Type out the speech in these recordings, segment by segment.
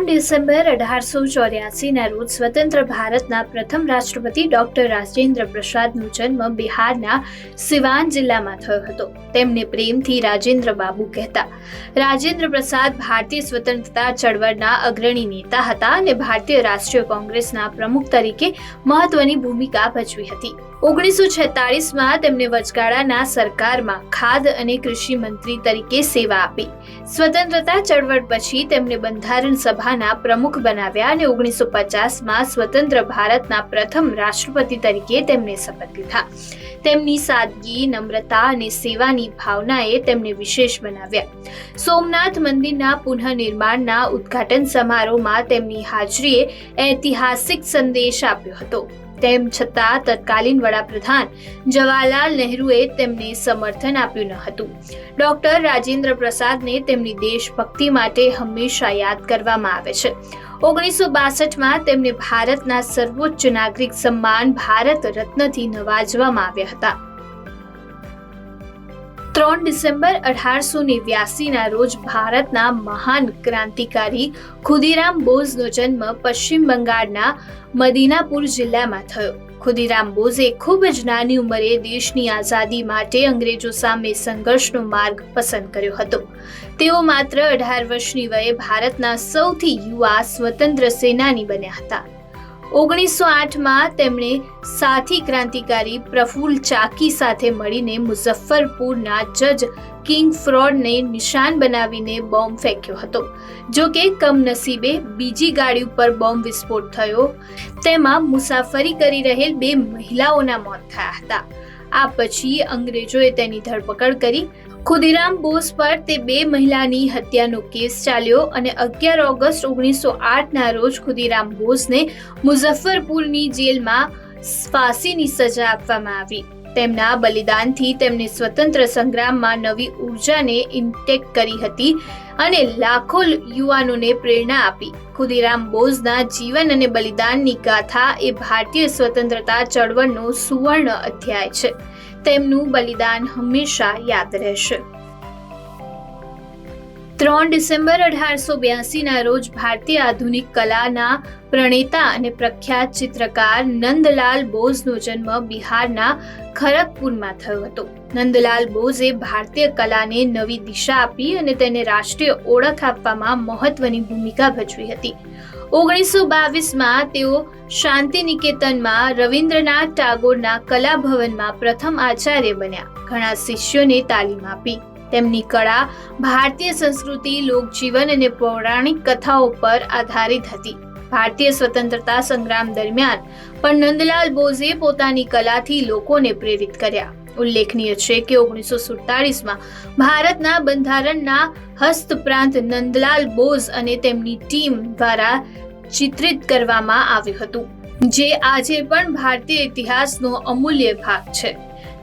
ત્રણ ડિસેમ્બર અઢારસો ચોર્યાસીના રોજ સ્વતંત્ર ભારતના પ્રથમ રાષ્ટ્રપતિ ડોક્ટર રાજેન્દ્ર પ્રસાદનો જન્મ બિહારના સિવાન જિલ્લામાં થયો હતો. તેમને પ્રેમથી રાજેન્દ્ર બાબુ કહેતા. રાજેન્દ્ર પ્રસાદ ભારતીય સ્વતંત્રતા ચળવળના અગ્રણી નેતા હતા અને ભારતીય રાષ્ટ્રીય કોંગ્રેસના પ્રમુખ તરીકે મહત્વની ભૂમિકા ભજવી હતી. ઓગણીસો છેતાળીસમાં તેમને વચગાળાના સરકારમાં ખાદ અને કૃષિ મંત્રી તરીકે સેવા આપી. સ્વતંત્રતા ચળવળ પછી તેમને બંધારણ સભાના પ્રમુખ બનાવ્યા અને ઓગણીસો પચાસમાં સ્વતંત્ર ભારતના પ્રથમ રાષ્ટ્રપતિ તરીકે તેમને શપથ લીધા. તેમની સાદગી, નમ્રતા અને સેવાની ભાવનાએ તેમને વિશેષ બનાવ્યા. સોમનાથ મંદિરના પુનઃનિર્માણના ઉદ્ઘાટન સમારોહમાં તેમની હાજરીએ ઐતિહાસિક સંદેશ આપ્યો હતો. તેમ છતાં તત્કાલીન વડાપ્રધાન જવાહરલાલ નહેરુએ તેમને સમર્થન આપ્યું ન હતું. ડોક્ટર રાજેન્દ્ર પ્રસાદને તેમની દેશભક્તિ માટે હંમેશા યાદ કરવામાં આવે છે. ઓગણીસો બાસઠમાં તેમને ભારતના સર્વોચ્ચ નાગરિક સન્માન ભારત રત્નથી નવાજવામાં આવ્યા હતા. ત્રણ ડિસેમ્બર અઢારસો નેવ્યાસીના રોજ ભારતના મહાન ક્રાંતિકારી ખુદીરામ બોઝનો જન્મ પશ્ચિમ બંગાળના મદીનાપુર જિલ્લામાં થયો. ખુદીરામ બોઝે ખૂબ જ નાની ઉંમરે દેશની આઝાદી માટે અંગ્રેજો સામે સંઘર્ષનો માર્ગ પસંદ કર્યો હતો. તેઓ માત્ર અઢાર વર્ષની વયે ભારતના સૌથી યુવા સ્વતંત્ર સેનાની બન્યા હતા. ઓગણીસો આઠમાં તેમણે સાથી ક્રાંતિકારી પ્રફુલ ચાકી સાથે મળીને મુઝફ્ફરપુરના જજ કિંગ ફ્રોડને નિશાન બનાવીને બોમ્બ ફેંક્યો હતો. જો કે કમનસીબે બીજી ગાડી ઉપર બોમ્બ વિસ્ફોટ થયો, તેમાં મુસાફરી કરી રહેલ બે મહિલાઓના મોત થયા હતા. આ પછી અંગ્રેજોએ તેની ધરપકડ કરી ખુદીરામ બોઝ પર તે બે મહિલાની હત્યાનો કેસ ચાલ્યો અને અગિયાર ઓગસ્ટ ઓગણીસો આઠના રોજ ખુદીરામ બોઝને મુઝફ્ફરપુરની જેલમાં ફાંસીની સજા આપવામાં આવી. તેમના બલિદાનથી તેમને સ્વતંત્ર સંગ્રામમાં નવી ઉર્જાને ઇન્ટેક કરી હતી અને લાખો યુવાનોને પ્રેરણા આપી. ખુદીરામ બોઝના જીવન અને બલિદાનની ગાથા એ ભારતીય સ્વતંત્રતા ચળવળનો સુવર્ણ અધ્યાય છે. તેમનું બલિદાન હંમેશા યાદ રહેશે. ત્રણ ડિસેમ્બર અઢારસો બ્યાસીના રોજ ભારતીય આધુનિક કલાના પ્રણેતા અને પ્રખ્યાત ચિત્રકાર નંદલાલ બોઝનો જન્મ બિહારના ખરગપુરમાં થયો હતો. નંદલાલ બોઝે ભારતીય કલાને નવી દિશા આપી અને તેને રાષ્ટ્રીય ઓળખ આપવામાં મહત્વની ભૂમિકા ભજવી હતી. ઓગણીસો બાવીસમાં તેઓ શાંતિ નિકેતનમાં રવિન્દ્રનાથ ટાગોરના કલા ભવનમાં પ્રથમ આચાર્ય બન્યા. ઘણા શિષ્યોને તાલીમ આપી. તેમની કળા ભારતીય સંસ્કૃતિ, લોકજીવન અને પૌરાણિક કથાઓ પર આધારિત હતી. ભારતીય સ્વતંત્રતા સંગ્રામ દરમિયાન પણ નંદલાલ બોઝે પોતાની કલાથી લોકોને પ્રેરિત કર્યા. ઉલ્લેખનીય છે કે ઓગણીસો સુડતાલીસમાં ભારતના બંધારણના હસ્તપ્રાંત નંદલાલ બોઝ અને તેમની ટીમ દ્વારા ચિત્રિત કરવામાં આવ્યું હતું, જે આજે પણ ભારતીય ઇતિહાસનો અમૂલ્ય ભાગ છે.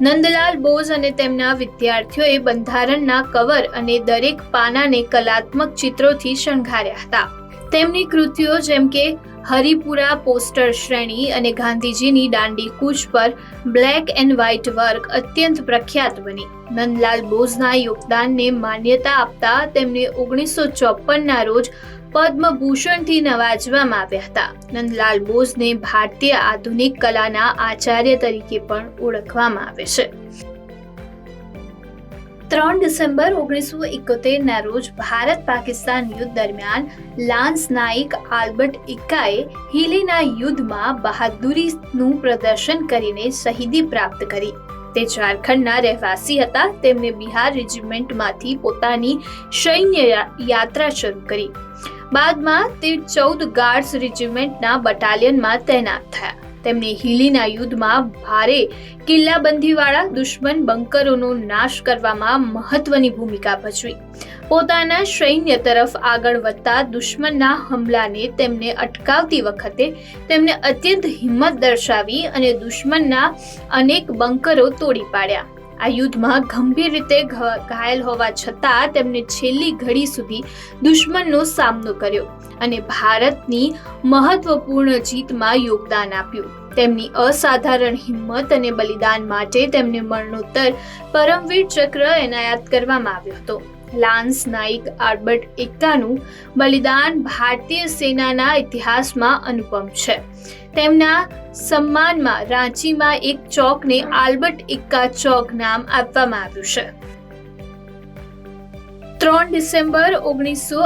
નંદલાલ બોઝ અને તેમના વિદ્યાર્થીઓએ બંધારણના કવર અને દરેક પાનાને કલાત્મક ચિત્રોથી શણગાર્યા હતા. તેમની કૃતિઓ જેમ કે હરિપુરા પોસ્ટર શ્રેણી અને ગાંધીજીની દાંડી કૂચ પર બ્લેક એન્ડ વ્હાઇટ વર્ક અત્યંત પ્રખ્યાત બની. નંદલાલ બોઝના યોગદાનને માન્યતા આપતા તેમને ઓગણીસો ચોપનના રોજ પદ્મભૂષણથી નવાજવામાં આવ્યા હતા. નંદલાલ બોઝને ભારતીય આધુનિક કલાના આચાર્ય તરીકે પણ ઓળખવામાં આવે છે. ત્રણ ડિસેમ્બર ઓગણીસો એકોતેરના રોજ ભારત પાકિસ્તાન યુદ્ધ દરમિયાન લાન્સ નાઇક આલ્બર્ટ ઇક્કાએ હિલીના યુદ્ધમાં બહાદુરીનું પ્રદર્શન કરીને શહીદી પ્રાપ્ત કરી. તે ઝારખંડના રહેવાસી હતા. તેમને બિહાર રેજિમેન્ટમાંથી પોતાની સૈન્ય યાત્રા શરૂ કરી. બાદમાં તે ચૌદ ગાર્ડ્સ રેજિમેન્ટના બટાલિયનમાં તૈનાત થયા. તેમને હિલીના યુદ્ધમાં ભારે કિલ્લાબંધીવાળા દુશ્મન બંકરોનો નાશ કરવામાં મહત્વની ભૂમિકા ભજવી. પોતાના સૈન્ય તરફ આગળ વધતા દુશ્મનના હમલાને તેમને અટકાવતી વખતે તેમને અત્યંત હિંમત દર્શાવી અને દુશ્મનના અનેક બંકરો તોડી પાડ્યા. આ યુદ્ધમાં ગંભીર રીતે ઘાયલ હોવા છતાં તેમણે છેલ્લી ઘડી સુધી દુશ્મનનો સામનો કર્યો અને ભારતની મહત્વપૂર્ણ જીતમાં યોગદાન આપ્યું. તેમની અસાધારણ હિંમત અને બલિદાન માટે તેમને મરણોત્તર પરમવીર ચક્ર એનાયત કરવામાં આવ્યો હતો. લાન્સ નાઇક આલ્બર્ટ એક્કાનું બલિદાન ભારતીય સેનાના ઇતિહાસમાં અનુપમ છે. તેમના સન્માનમાં રાંચીમાં એક ચોકને આલ્બર્ટ એક્કા ચોક નામ આપવામાં આવ્યું છે. ત્રણ ડિસેમ્બર ઓગણીસો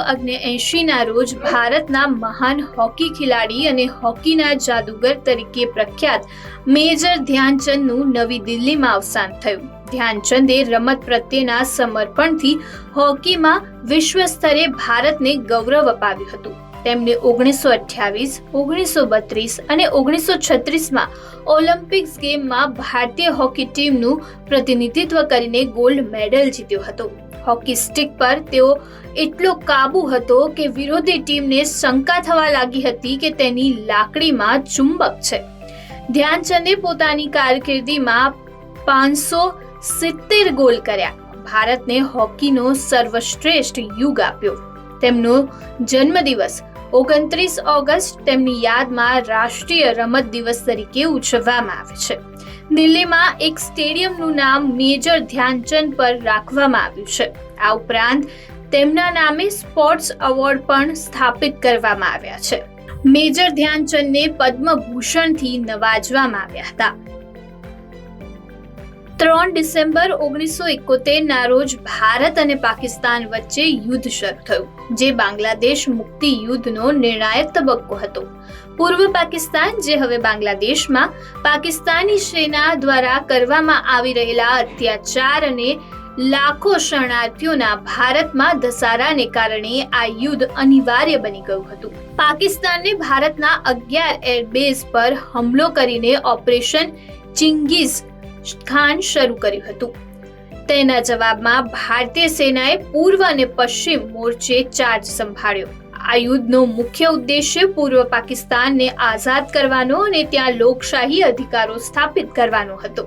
ના રોજ ભારતના મહાન હોકી ખેલાડી અને હોકીના જાદુગર તરીકે પ્રખ્યાત મેજર ધ્યાનચંદનું નવી દિલ્હીમાં અવસાન થયું. ધ્યાનચંદે રમત પ્રત્યેના સમર્પણથી હોકીમાં વિશ્વ સ્તરે ભારતને ગૌરવ અપાવ્યું હતું. તેમને ઓગણીસો અઠ્યાવીસ, ઓગણીસો બત્રીસ અને ઓગણીસો છત્રીસમાં ઓલિમ્પિક્સ ગેમમાં ભારતીય હોકી ટીમનું પ્રતિનિધિત્વ કરીને ગોલ્ડ મેડલ જીત્યો હતો. હોકી સ્ટિક પર તેઓ એટલો કાબુ હતો કે વિરોધી ટીમને શંકા થવા લાગી હતી કે તેની લાકડીમાં ચુંબક છે. ધ્યાનચંદે પોતાની કારકિર્દીમાં પાંચસો સિત્તેર ગોલ કર્યા. ભારતને હોકીનો સર્વશ્રેષ્ઠ યુગ આપ્યો. તેમનો જન્મદિવસ ઓગણત્રીસ ઓગસ્ટ તેમની યાદમાં રાષ્ટ્રીય રમત દિવસ તરીકે ઉજવવામાં આવે છે. દિલ્હીમાં એક સ્ટેડિયમનું નામ મેજર ધ્યાનચંદ પર રાખવામાં આવ્યું છે. આ ઉપરાંત તેમના નામે સ્પોર્ટ્સ એવોર્ડ પણ સ્થાપિત કરવામાં આવ્યા છે. મેજર ધ્યાનચંદને પદ્મભૂષણથી નવાજવામાં આવ્યા હતા. ત્રણ ડિસેમ્બર ઓગણીસો એકોતેરના રોજ ભારત અને પાકિસ્તાન વચ્ચે યુદ્ધ શરૂ થયું, જે બાંગ્લાદેશ મુક્તિ યુદ્ધનો નિર્ણાયક તબક્કો હતો. પૂર્વ પાકિસ્તાન, જે હવે બાંગ્લાદેશમાં પાકિસ્તાની સેના દ્વારા કરવામાં આવી રહેલા અત્યાચાર અને લાખો શરણાર્થીઓના ભારતમાં ધસારાને કારણે આ યુદ્ધ અનિવાર્ય બની ગયું હતું. પાકિસ્તાને ભારતના અગિયાર એરબેઝ પર હુમલો કરીને ઓપરેશન ચિંગીઝ ખાન શરૂ કર્યું હતું. તેના જવાબમાં ભારતીય સેનાએ પૂર્વ અને પશ્ચિમ મોરચે ચાર્જ સંભાળ્યો. આ યુદ્ધનો મુખ્ય ઉદ્દેશ્ય પૂર્વ પાકિસ્તાનને આઝાદ કરવાનો અને ત્યાં લોકશાહી અધિકારો સ્થાપિત કરવાનો હતો.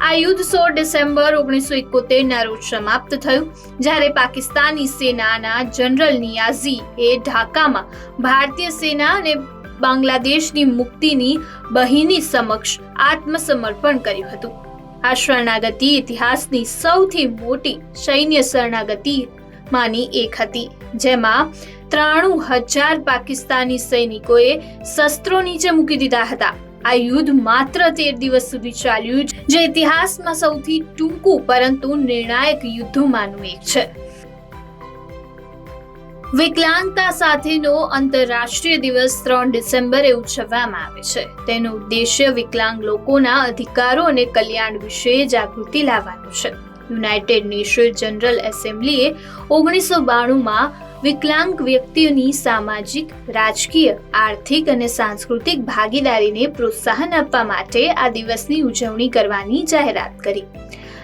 આ યુદ્ધ સોળ ડિસેમ્બર ઓગણીસો એકોતેરના રોજ સમાપ્ત થયું, જ્યારે પાકિસ્તાની સેનાના જનરલ નિયાઝી એ ઢાકામાં ભારતીય સેના અને બાંગ્લાદેશની મુક્તિની બહિની સમક્ષ આત્મસમર્પણ કર્યું હતું. આ શરણાગતિ ઇતિહાસની સૌથી મોટી સૈન્ય શરણાગતિ માની એક હતી, જેમાં ત્રાણું હજાર પાકિસ્તાની સૈનિકોએ શસ્ત્રો નીચે મૂકી દીધા હતા. આ યુદ્ધ માત્ર તેર દિવસ સુધી ચાલ્યું જે ઇતિહાસમાં સૌથી ટૂંકું પરંતુ નિર્ણાયક યુદ્ધોમાંનું એક છે. વિકલાંગતા સાથેનો આંતરરાષ્ટ્રીય દિવસ ત્રણ ડિસેમ્બરે ઉજવવામાં આવે છે. તેનો ઉદ્દેશ્ય વિકલાંગ લોકોના અધિકારો અને કલ્યાણ વિશે જાગૃતિ લાવવાનો છે. યુનાઇટેડ નેશન જનરલ એસેમ્બલીએ ઓગણીસો બાણુંમાં વિકલાંગ વ્યક્તિઓની સામાજિક, રાજકીય, આર્થિક અને સાંસ્કૃતિક ભાગીદારીને પ્રોત્સાહન આપવા માટે આ દિવસની ઉજવણી કરવાની જાહેરાત કરી.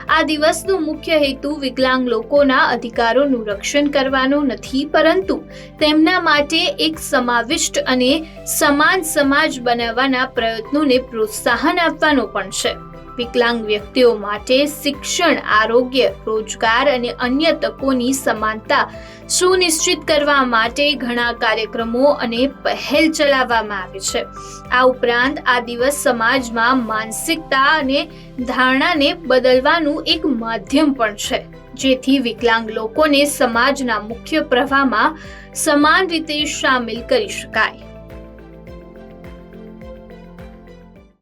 આ દિવસનો મુખ્ય હેતુ વિકલાંગ લોકોના અધિકારોનું રક્ષણ કરવાનો નથી, પરંતુ તેમના માટે એક સમાવિષ્ટ અને સમાન સમાજ બનાવવાના પ્રયત્નોને પ્રોત્સાહન આપવાનો પણ છે. વિકલાંગ વ્યક્તિઓ માટે શિક્ષણ, આરોગ્ય, રોજગાર અને અન્ય તકોની સમાનતા સુનિશ્ચિત કરવા માટે ઘણા કાર્યક્રમો અને પહેલ ચલાવવામાં આવે છે. આ ઉપરાંત આ દિવસ સમાજમાં માનસિકતા અને ધારણાને બદલવાનું એક માધ્યમ પણ છે. જેથી વિકલાંગ લોકોને સમાજના મુખ્ય પ્રવાહમાં સમાન રીતે સામેલ કરી શકાય.